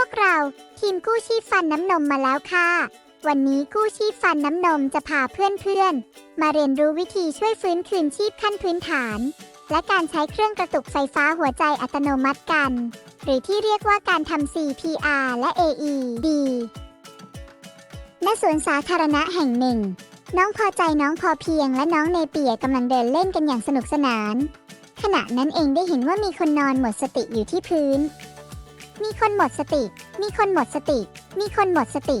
วกเราทีมกู้ชีพฟันน้ำนมมาแล้วค่ะ วันนี้กู้ชีพฟันน้ำนมจะพาเพื่อนๆ มาเรียนรู้วิธีช่วยฟื้นคืนชีพขั้นพื้นฐาน และการใช้เครื่องกระตุกไฟฟ้าหัวใจอัตโนมัติกัน หรือที่เรียกว่าการทำ CPR และ AED ณสวนสาธารณะแห่งหนึ่ง น้องพอใจน้องพอเพียงและน้องเนเปียกำลังเดินเล่นกันอย่างสนุกสนาน ขณะนั้นเองได้เห็นว่ามีคนนอนหมดสติอยู่ที่พื้น มีคนหมดสติ มีคนหมดสติ มีคนหมดสติ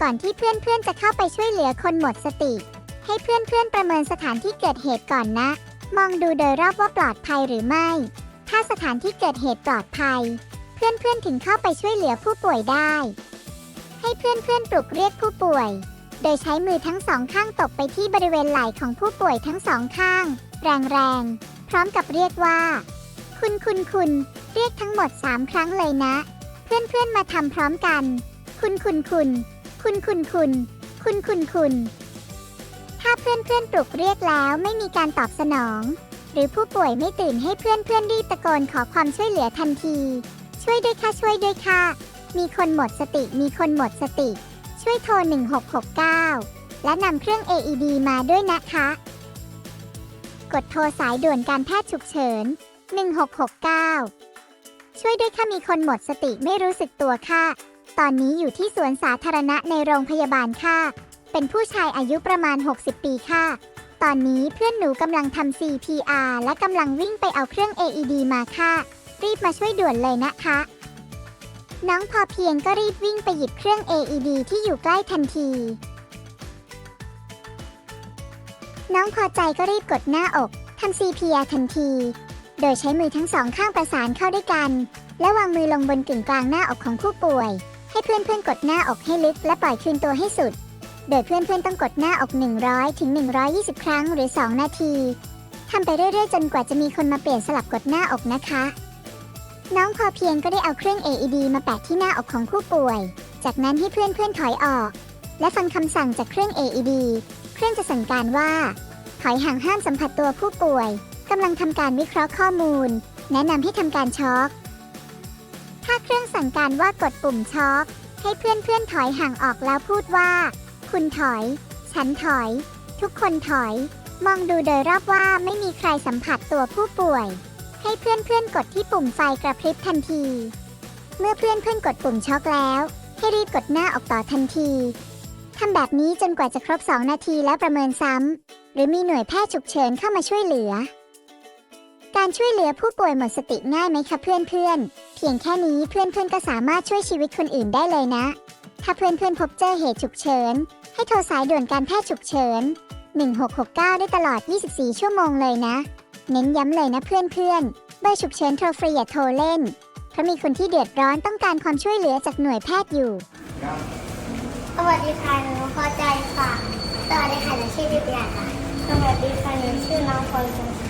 ก่อนที่เพื่อนๆจะเข้าไปช่วยเหลือคนหมดสติ ให้เพื่อนๆประเมินสถานที่เกิดเหตุก่อนนะ มองดูโดยรอบว่าปลอดภัยหรือไม่ ถ้าสถานที่เกิดเหตุปลอดภัย เพื่อนๆถึงเข้าไปช่วยเหลือผู้ป่วยได้ ให้เพื่อนๆปลุกเรียกผู้ป่วย โดยใช้มือทั้งสองข้างตบไปที่บริเวณไหล่ของผู้ป่วยทั้งสองข้าง แรงๆ พร้อมกับเรียกว่า คุณคุณคุณเรียกทั้งหมด 3 ครั้งเลยนะ เพื่อนๆมาทำพร้อมกัน คุณคุณคุณคุณคุณคุณคุณคุณคุณถ้าเพื่อนๆปลุกเรียกแล้วไม่มีการตอบสนอง หรือผู้ป่วยไม่ตื่นให้เพื่อนๆรีบตะโกนขอความช่วยเหลือทันที ช่วยด้วยค่ะช่วยด้วยค่ะมีคนหมดสติมีคนหมดสติ ช่วยโทร 1669 และนำเครื่อง AED มาด้วยนะคะ กดโทรสายด่วนการแพทย์ฉุกเฉิน 1669 ช่วยด้วยค่ะมีคนหมดสติไม่รู้สึกตัวค่ะ ตอนนี้อยู่ที่สวนสาธารณะในโรงพยาบาลค่ะ เป็นผู้ชายอายุประมาณ 60 ปีค่ะ ตอนนี้เพื่อนหนูกำลังทำ CPR และกำลังวิ่งไปเอาเครื่อง AED มาค่ะ รีบมาช่วยด่วนเลยนะคะ น้องพอเพียงก็รีบวิ่งไปหยิบเครื่อง AED ที่อยู่ใกล้ทันที น้องพอใจก็รีบกดหน้าอกทำ CPR ทันที โดยใช้มือทั้งสองข้างประสานเข้าด้วยกัน และวางมือลงบนกึ่งกลางหน้าอกของผู้ป่วย ให้เพื่อนๆกดหน้าอกให้ลึกและปล่อยคืนตัวให้สุด โดยเพื่อนๆต้องกดหน้าอก 100ถึง120 ครั้งหรือ 2 นาทีทำไปเรื่อยๆ จนกว่าจะมีคนมาเปลี่ยนสลับกดหน้าอกนะคะ น้องพอเพียงก็ได้เอาเครื่อง AED มาแปะที่หน้าอกของผู้ป่วย จากนั้นให้เพื่อนๆถอยออก และฟังคำสั่งจากเครื่อง AED เครื่องจะสั่งการว่าถอยห่างห้ามสัมผัสตัวผู้ป่วย กำลังทำการวิเคราะห์ข้อมูล แนะนำให้ทำการช็อค ถ้าเครื่องสั่งการว่ากดปุ่มช็อค ให้เพื่อนๆถอยห่างออกแล้วพูดว่า คุณถอย ฉันถอย ทุกคนถอย มองดูโดยรอบว่าไม่มีใครสัมผัสตัวผู้ป่วย ให้เพื่อนๆกดที่ปุ่มไฟกระพริบทันที เมื่อเพื่อนๆกดปุ่มช็อคแล้ว ให้รีบกดหน้าออกต่อทันทีทำแบบนี้จนกว่าจะครบ 2 นาทีแล้วประเมินซ้ำ หรือมีหน่วยแพทย์ฉุกเฉินเข้ามาช่วยเหลือ การช่วยเหลือผู้ป่วยหมดสติง่ายไหมคะเพื่อนเพื่อนเพียงแค่นี้เพื่อนเพื่อนก็สามารถช่วยชีวิตคนอื่นได้เลยนะ ถ้าเพื่อนเพื่อนพบเจอเหตุฉุกเฉิน ให้โทรสายด่วนการแพทย์ฉุกเฉิน 1669 ได้ตลอด 24 ชั่วโมงเลยนะ เน้นย้ำเลยนะเพื่อนเพื่อนเบอร์ฉุกเฉินโทรฟรีอย่าโทรเล่น เพราะมีคนที่เดือดร้อนต้องการความช่วยเหลือจากหน่วยแพทย์อยู่ สวัสดีค่ะหนูพอใจค่ะสวัสดีค่ะหนูชื่อดิบยาค่ะสวัสดีค่ะหนูชื่อน้องพลสง